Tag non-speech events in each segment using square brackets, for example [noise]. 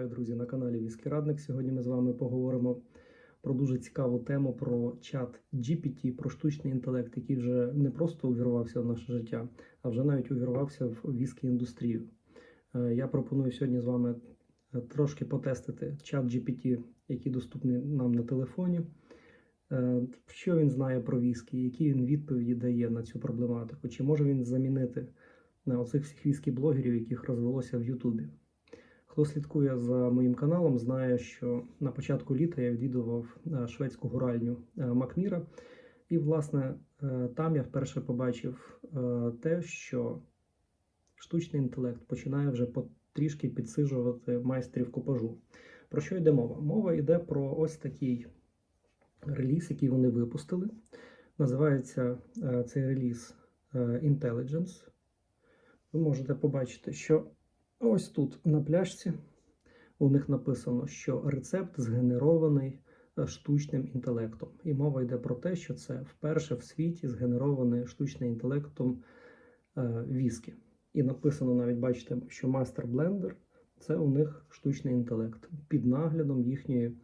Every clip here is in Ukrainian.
Вітаю, друзі, на каналі Віскі Радник. Сьогодні ми з вами поговоримо про дуже цікаву тему про чат GPT, про штучний інтелект, який вже не просто увірвався в наше життя, а вже навіть увірвався в віскі індустрію. Е, Я пропоную сьогодні з вами трошки потестити чат GPT, який доступний нам на телефоні. Е, Що він знає про віскі, які він відповіді дає на цю проблематику, чи може він замінити на оцих всіх віскі-блогерів, яких розвелося в Ютубі. Хто слідкує за моїм каналом, знає, що на початку літа я відвідував е, шведську гуральню е, Макміра, і, власне, е, там я вперше побачив те, що штучний інтелект починає вже потрішки підсижувати майстрів купажу. Про що йде мова? Мова йде про ось такий реліз, який вони випустили. Називається цей реліз Intelligence. Ви можете побачити, що ось тут на пляшці у них написано, що рецепт згенерований е, штучним інтелектом. І мова йде про те, що це вперше в світі згенерований штучним інтелектом е, віскі. І написано навіть, бачите, що мастер блендер це у них штучний інтелект під наглядом їхньої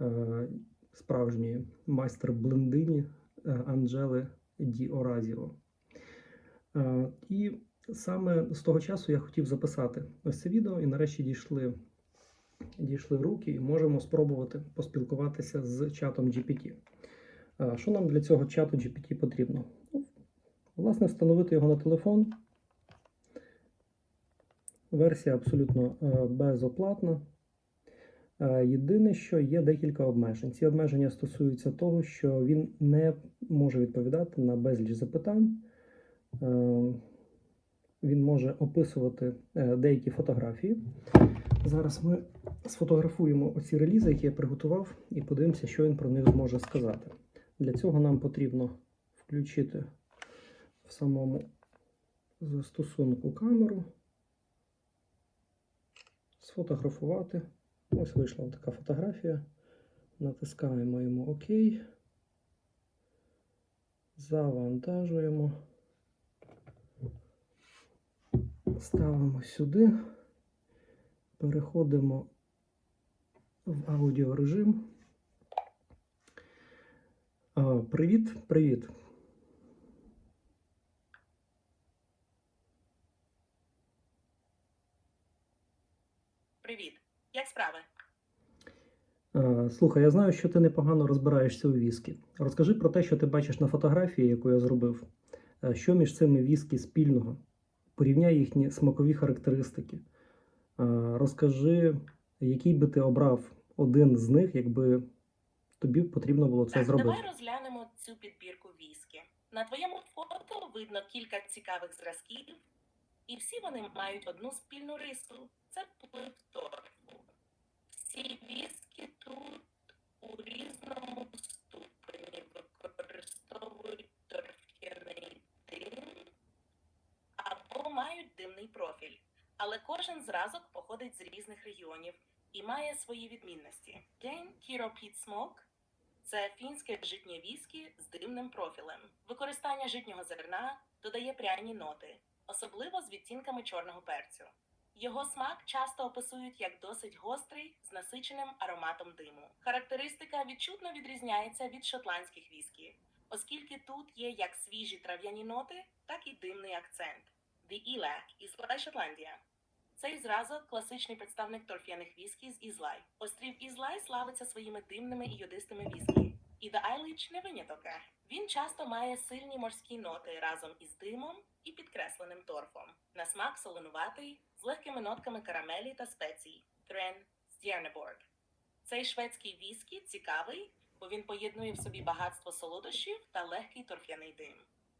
е, справжньої майстер блендині е, Анджели Ді. Е, і саме з того часу я хотів записати ось це відео, і нарешті дійшли, дійшли руки, і можемо спробувати поспілкуватися з чатом GPT. Е, Що нам для цього чату GPT потрібно? Ну, Власне, встановити його на телефон. Версія абсолютно е, безоплатна. Е, Єдине, що є декілька обмежень. Ці обмеження стосуються того, що він не може відповідати на безліч запитань. Він може описувати е, деякі фотографії. Зараз ми сфотографуємо оці релізи, які я приготував, і подивимося, що він про них зможе сказати. Для цього нам потрібно включити в самому застосунку камеру, сфотографувати. Ось вийшла така фотографія. Натискаємо йому ОК. Завантажуємо. Ставимо сюди. Переходимо в аудіорежим. Привіт, привіт. Привіт, як справи? Слухай, я знаю, що ти непогано розбираєшся у віскі. Розкажи про те, що ти бачиш на фотографії, яку я зробив. Що між цими віскі спільного? Порівняй їхні смакові характеристики. Розкажи, який би ти обрав один з них, якби тобі потрібно було це так, зробити. давай розглянемо цю підбірку віскі. На твоєму фото видно кілька цікавих зразків, і всі вони мають одну спільну рису це вплив торфу. Всі віскі тут у різному ступені використовують торф'яний дим або мають димний профіль. Але кожен зразок походить з різних регіонів і має свої відмінності. День Kiro Pit Smoke це фінське житнє віскі з димним профілем. Використання житнього зерна додає пряні ноти, особливо з відтінками чорного перцю. Його смак часто описують як досить гострий з насиченим ароматом диму. Характеристика відчутно відрізняється від шотландських віскі, оскільки тут є як свіжі трав'яні ноти, так і димний акцент. The Ilac Ізлай Шотландія. Цей зразок класичний представник торф'яних віскі з Ізлай. Острів Ізлай славиться своїми димними і йодистими віскі. І The Айліч не виняток. Він часто має сильні морські ноти разом із димом і підкресленим торфом. На смак солонуватий, з легкими нотками карамелі та спецій. Трен Стєрнеборг. Цей шведський віскі цікавий, бо він поєднує в собі багатство солодощів та легкий торф'яний дим.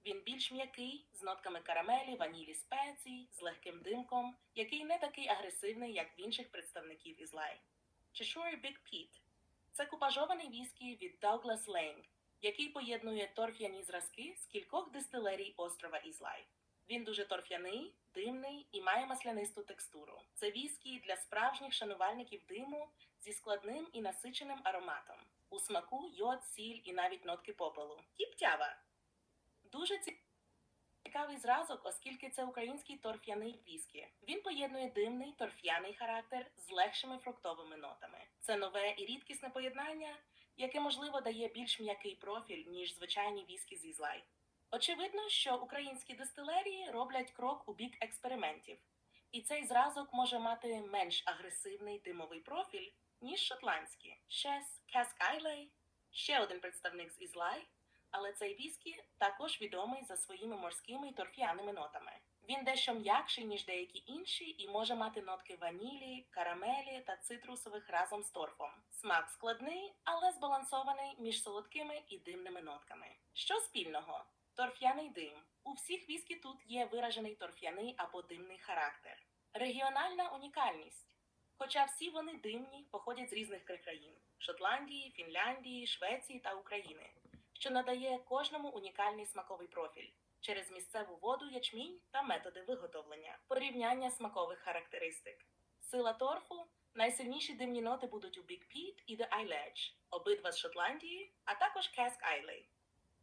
Він більш м'який, з нотками карамелі, ванілі спецій, з легким димком, який не такий агресивний, як в інших представників Ізлай. Cheshire Big Pete – це купажований віскі від Douglas Lane, який поєднує торф'яні зразки з кількох дистилерій острова Ізлай. Він дуже торф'яний, димний і має маслянисту текстуру. Це віскі для справжніх шанувальників диму зі складним і насиченим ароматом. У смаку йод, сіль і навіть нотки попелу. Кіптява. Дуже цікавий зразок, оскільки це український торф'яний віскі. Він поєднує димний торф'яний характер з легшими фруктовими нотами. Це нове і рідкісне поєднання, яке можливо дає більш м'який профіль ніж звичайні віскі з Ізлай. Очевидно, що українські дистилерії роблять крок у бік експериментів, і цей зразок може мати менш агресивний димовий профіль, ніж шотландські. Шес Каск Айлей, ще один представник з Ізлай, але цей віскі також відомий за своїми морськими й торф'яними нотами. Він дещо м'якший, ніж деякі інші, і може мати нотки ванілі, карамелі та цитрусових разом з торфом. Смак складний, але збалансований між солодкими і димними нотками. Що спільного? Торф'яний дим. У всіх віскі тут є виражений торф'яний або димний характер. Регіональна унікальність. Хоча всі вони димні, походять з різних країн Шотландії, Фінляндії, Швеції та України, що надає кожному унікальний смаковий профіль через місцеву воду, ячмінь та методи виготовлення, порівняння смакових характеристик. Сила торфу найсильніші димні ноти будуть у Big Pete і The Islay, обидва з Шотландії, а також Cask Islay.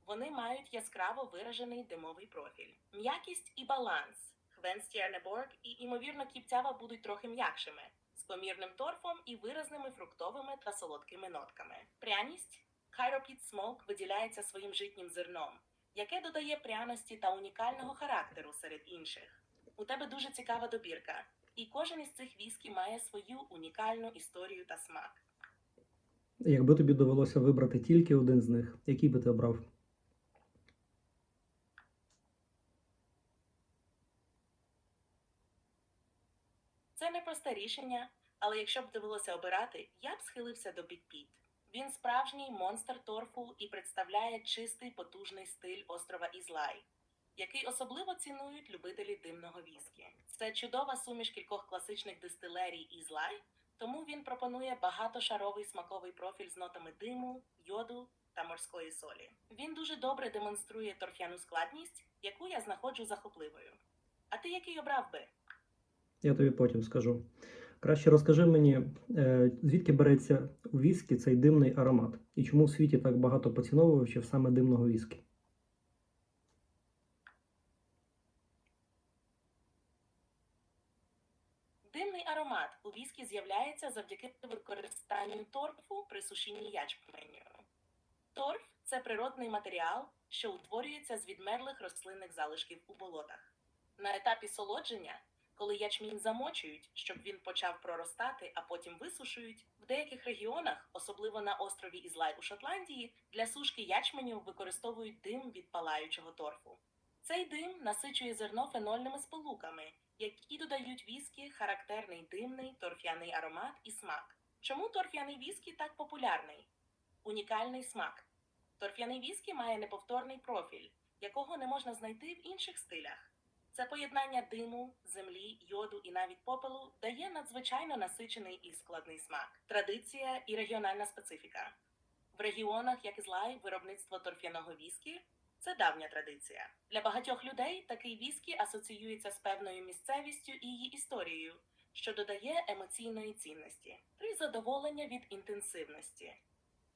Вони мають яскраво виражений димовий профіль. М'якість і баланс. Хвен Стєрнеборг і, імовірно, кіпцява будуть трохи м'якшими, з помірним торфом і виразними фруктовими та солодкими нотками. Пряність Cairo Pit виділяється своїм житнім зерном, яке додає пряності та унікального характеру серед інших. У тебе дуже цікава добірка, і кожен із цих віскі має свою унікальну історію та смак. Якби тобі довелося вибрати тільки один з них, який би ти обрав? Це непросте рішення, але якщо б довелося обирати, я б схилився до Big Pete. Він справжній монстр торфу і представляє чистий потужний стиль острова Ізлай, який особливо цінують любителі димного віскі. Це чудова суміш кількох класичних дистилерій Ізлай, тому він пропонує багатошаровий смаковий профіль з нотами диму, йоду та морської солі. Він дуже добре демонструє торф'яну складність, яку я знаходжу захопливою. А ти який обрав би? Я тобі потім скажу. Краще розкажи мені, е, звідки береться у віскі цей димний аромат, і чому в світі так багато поціновувачів саме димного віскі? Димний аромат у віскі з'являється завдяки використанню торфу при сушінні ячменю. Торф це природний матеріал, що утворюється з відмерлих рослинних залишків у болотах. На етапі солодження, коли ячмінь замочують, щоб він почав проростати, а потім висушують, в деяких регіонах, особливо на острові Ізлай у Шотландії, для сушки ячменю використовують дим від палаючого торфу. Цей дим насичує зерно фенольними сполуками, які додають віскі характерний димний торф'яний аромат і смак. Чому торф'яний віскі так популярний? Унікальний смак. Торф'яний віскі має неповторний профіль, якого не можна знайти в інших стилях. Це поєднання диму, землі, йоду і навіть попелу дає надзвичайно насичений і складний смак, традиція і регіональна специфіка. В регіонах, як Ізлай, виробництво торф'яного віскі це давня традиція. Для багатьох людей такий віскі асоціюється з певною місцевістю і її історією, що додає емоційної цінності, три задоволення від інтенсивності.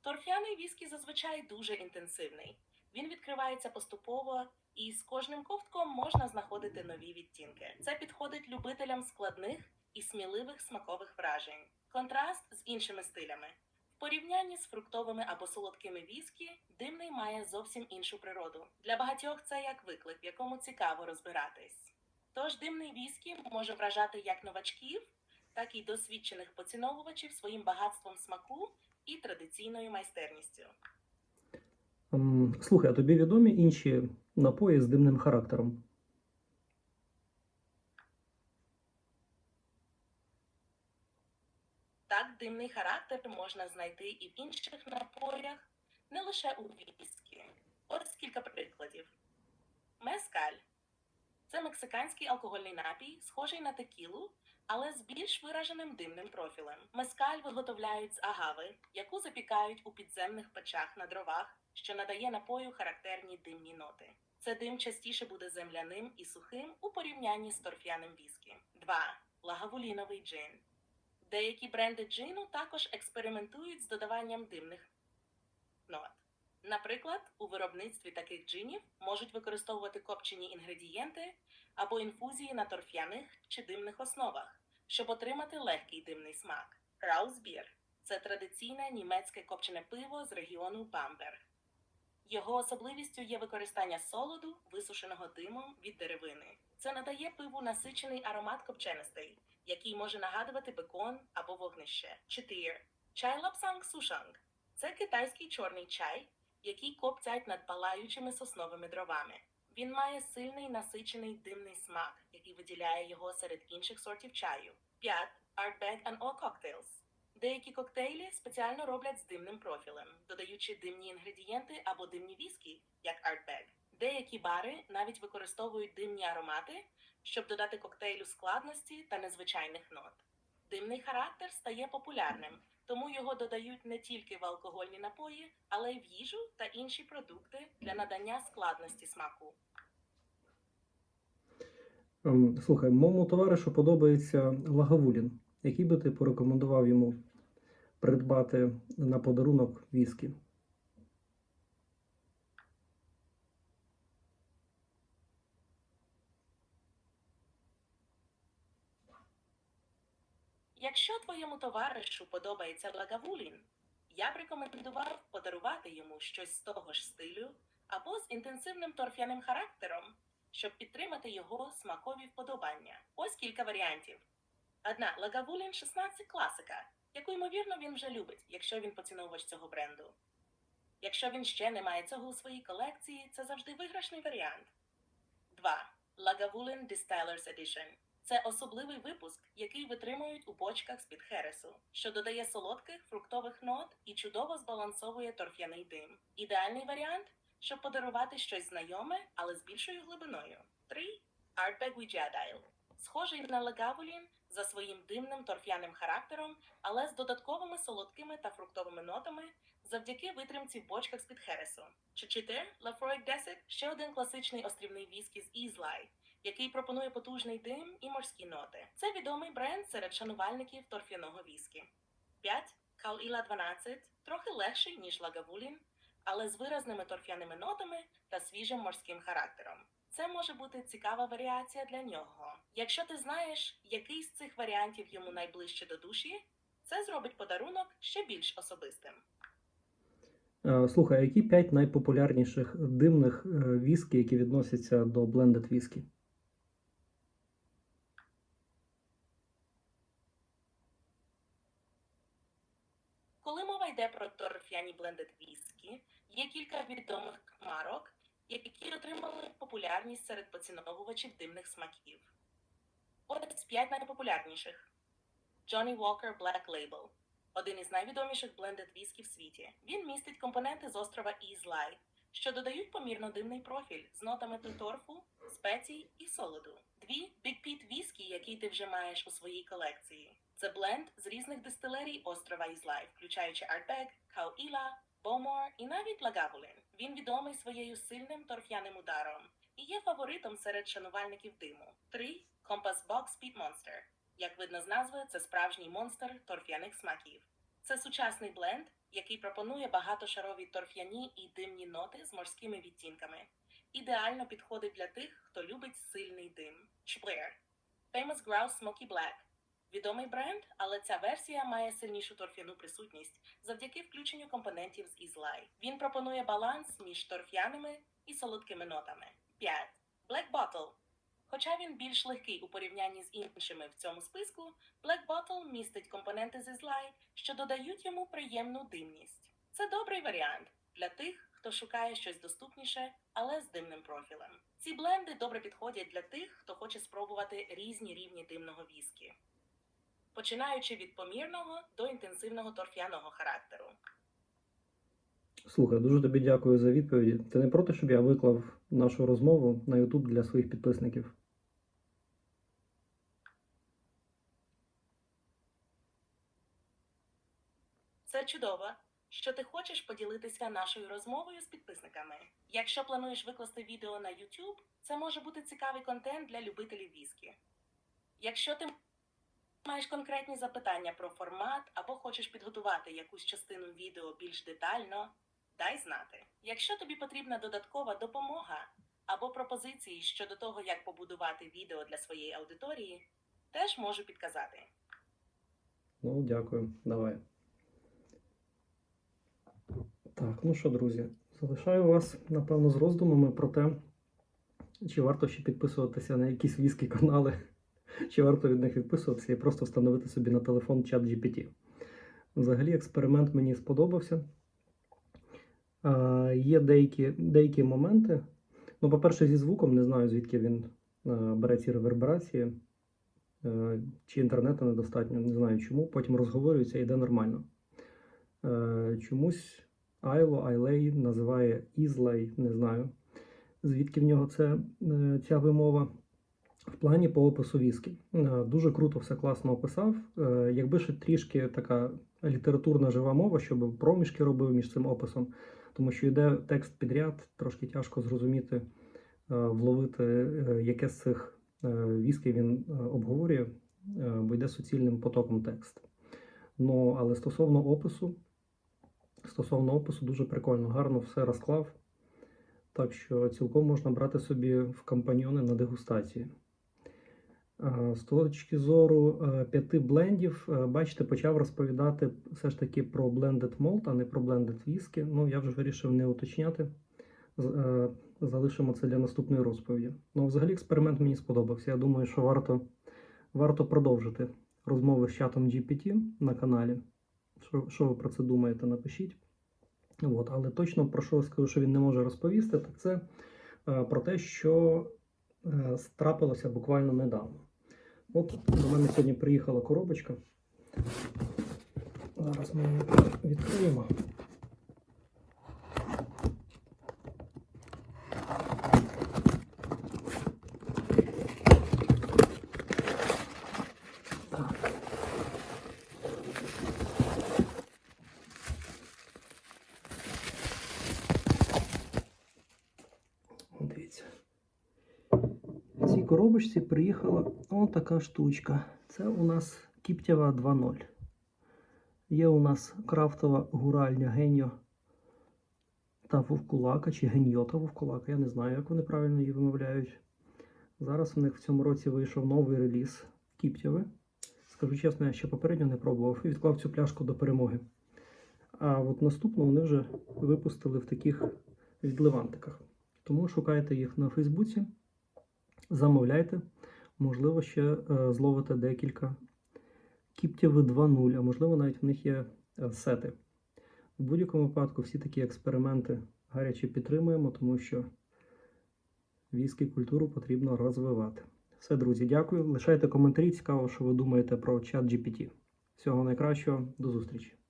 Торф'яний віскі зазвичай дуже інтенсивний. Він відкривається поступово, і з кожним ковтком можна знаходити нові відтінки. Це підходить любителям складних і сміливих смакових вражень. Контраст з іншими стилями. В порівнянні з фруктовими або солодкими віскі, димний має зовсім іншу природу. Для багатьох це як виклик, в якому цікаво розбиратись. Тож димний віскі може вражати як новачків, так і досвідчених поціновувачів своїм багатством смаку і традиційною майстерністю. Слухай, а тобі відомі інші напої з димним характером? Так, димний характер можна знайти і в інших напоях, не лише у віскі. Ось кілька прикладів. Мескаль це мексиканський алкогольний напій, схожий на текілу, але з більш вираженим димним профілем. Мескаль виготовляють з агави, яку запікають у підземних печах на дровах, що надає напою характерні димні ноти. Це дим частіше буде земляним і сухим у порівнянні з торф'яним віскі. 2. Лагавуліновий джин. Деякі бренди джину також експериментують з додаванням димних нот. Наприклад, у виробництві таких джинів можуть використовувати копчені інгредієнти або інфузії на торф'яних чи димних основах, щоб отримати легкий димний смак. Раузбір це традиційне німецьке копчене пиво з регіону Бамберг. Його особливістю є використання солоду, висушеного димом від деревини. Це надає пиву насичений аромат копченостей, який може нагадувати бекон або вогнище. 4. Чай лапсанг сушанг це китайський чорний чай, який коптять над палаючими сосновими дровами. Він має сильний насичений димний смак, який виділяє його серед інших сортів чаю. 5. Artbag and All Cocktails. Деякі коктейлі спеціально роблять з димним профілем, додаючи димні інгредієнти або димні віскі, як Artbag. Деякі бари навіть використовують димні аромати, щоб додати коктейлю складності та незвичайних нот. Димний характер стає популярним, тому його додають не тільки в алкогольні напої, але й в їжу та інші продукти для надання складності смаку. Ем, Слухай, моєму товаришу подобається лагавулін. Який би ти порекомендував йому придбати на подарунок віскі? Якщо твоєму товаришу подобається лагавулін, я б рекомендував подарувати йому щось з того ж стилю або з інтенсивним торф'яним характером, щоб підтримати його смакові вподобання. Ось кілька варіантів. Одна лагавулін 16 класика, яку ймовірно він вже любить, якщо він поціновувач цього бренду. Якщо він ще не має цього у своїй колекції, це завжди виграшний варіант. 2. Lagavulin Distillers Edition. Це особливий випуск, який витримують у бочках з-під хересу, що додає солодких фруктових нот і чудово збалансовує торф'яний дим. Ідеальний варіант, щоб подарувати щось знайоме, але з більшою глибиною. 3. Artbag Wijadile. Схожий на Лагавулін за своїм димним торф'яним характером, але з додатковими солодкими та фруктовими нотами завдяки витримці в бочках з-під хересу. 4. Lafroig Desert – ще один класичний острівний віскі з Ізлай, який пропонує потужний дим і морські ноти. Це відомий бренд серед шанувальників торфяного віскі. 5. Каліла 12 трохи легший, ніж Лагавулін, але з виразними торфяними нотами та свіжим морським характером. Це може бути цікава варіація для нього. Якщо ти знаєш, який з цих варіантів йому найближче до душі, це зробить подарунок ще більш особистим. Е, Слухай, які п'ять найпопулярніших димних е, віскі, які відносяться до blended віскі? Коли мова йде про торф'яні блендед віскі, є кілька відомих марок, які отримали популярність серед поціновувачів димних смаків. Ось п'ять найпопулярніших: Johnny Walker Black Label один із найвідоміших блендед віскі в світі. Він містить компоненти з острова Ізлай, що додають помірно димний профіль з нотами торфу, спецій і солоду. Дві Big Pete віскі, які ти вже маєш у своїй колекції. Це бленд з різних дистилерій острова Ізлай, включаючи Артбек, Кауіла, Бомор і навіть Лагавулін. Він відомий своєю сильним торф'яним ударом і є фаворитом серед шанувальників диму. 3. Compass Box Speed Monster. Як видно з назви, це справжній монстр торф'яних смаків. Це сучасний бленд, який пропонує багатошарові торф'яні і димні ноти з морськими відтінками. Ідеально підходить для тих, хто любить сильний дим. Чплеер. Famous Grouse Smoky Black. Відомий бренд, але ця версія має сильнішу торф'яну присутність завдяки включенню компонентів з Ізлай. Він пропонує баланс між торф'яними і солодкими нотами. 5. Black Bottle. Хоча він більш легкий у порівнянні з іншими в цьому списку, Black Bottle містить компоненти з Ізлай, що додають йому приємну димність. Це добрий варіант для тих, хто шукає щось доступніше, але з димним профілем. Ці бленди добре підходять для тих, хто хоче спробувати різні рівні димного віскі, починаючи від помірного до інтенсивного торф'яного характеру. Слухай, дуже тобі дякую за відповіді. Ти не проти, щоб я виклав нашу розмову на YouTube для своїх підписників? Це чудово, що ти хочеш поділитися нашою розмовою з підписниками. Якщо плануєш викласти відео на YouTube, це може бути цікавий контент для любителів віскі. Якщо ти маєш конкретні запитання про формат або хочеш підготувати якусь частину відео більш детально, дай знати. Якщо тобі потрібна додаткова допомога або пропозиції щодо того, як побудувати відео для своєї аудиторії, теж можу підказати. Ну, дякую, давай. Так, ну що, друзі, залишаю вас, напевно, з роздумами про те, чи варто ще підписуватися на якісь віскі канали, [laughs] чи варто від них відписуватися і просто встановити собі на телефон чат GPT. Взагалі, експеримент мені сподобався. Е, є деякі, деякі моменти. Ну, по-перше, зі звуком не знаю, звідки він е, бере ці реверберації. Е, чи інтернету недостатньо, не знаю чому. Потім розговорюється і йде нормально. Чомусь Айло, Айлей називає Ізлай, не знаю, звідки в нього це, ця вимова. В плані по опису віскі. Дуже круто все класно описав. Якби ще трішки така літературна жива мова, щоб проміжки робив між цим описом, тому що йде текст підряд, трошки тяжко зрозуміти, е, вловити, е, яке з цих е, він е, обговорює, бо йде суцільним потоком текст. Ну, але стосовно опису, стосовно опису, дуже прикольно, гарно все розклав. Так що цілком можна брати собі в компаньйони на дегустації. Е, З точки зору е, п'яти блендів, е, бачите, почав розповідати все ж таки про blended malt, а не про blended whisky. Ну, я вже вирішив не уточняти. Залишимо це для наступної розповіді. Ну, взагалі, експеримент мені сподобався. Я думаю, що варто, варто продовжити розмови з чатом GPT на каналі. Що, що ви про це думаєте, напишіть. От, але точно про що я скажу, що він не може розповісти, так це про те, що трапилося буквально недавно. От до мене сьогодні приїхала коробочка. Зараз ми її відкриємо. Так. От Дивіться. В цій коробочці приїхала отака штучка. Це у нас Кіптєва 2.0. Є у нас крафтова гуральня Геньо та Вовкулака, чи Геньота Вовкулака. Я не знаю, як вони правильно її вимовляють. Зараз у них в цьому році вийшов новий реліз Кіптєви. Скажу чесно, я ще попередньо не пробував і відклав цю пляшку до перемоги. А от наступну вони вже випустили в таких відливантиках. Тому шукайте їх на Фейсбуці, замовляйте. Можливо, ще е, зловите декілька кіптєви 2.0, а можливо, навіть в них є е, сети. В будь-якому випадку всі такі експерименти гаряче підтримуємо, тому що віскі культуру потрібно розвивати. Все, друзі, дякую. Лишайте коментарі. Цікаво, що ви думаєте про чат GPT. Всього найкращого, до зустрічі!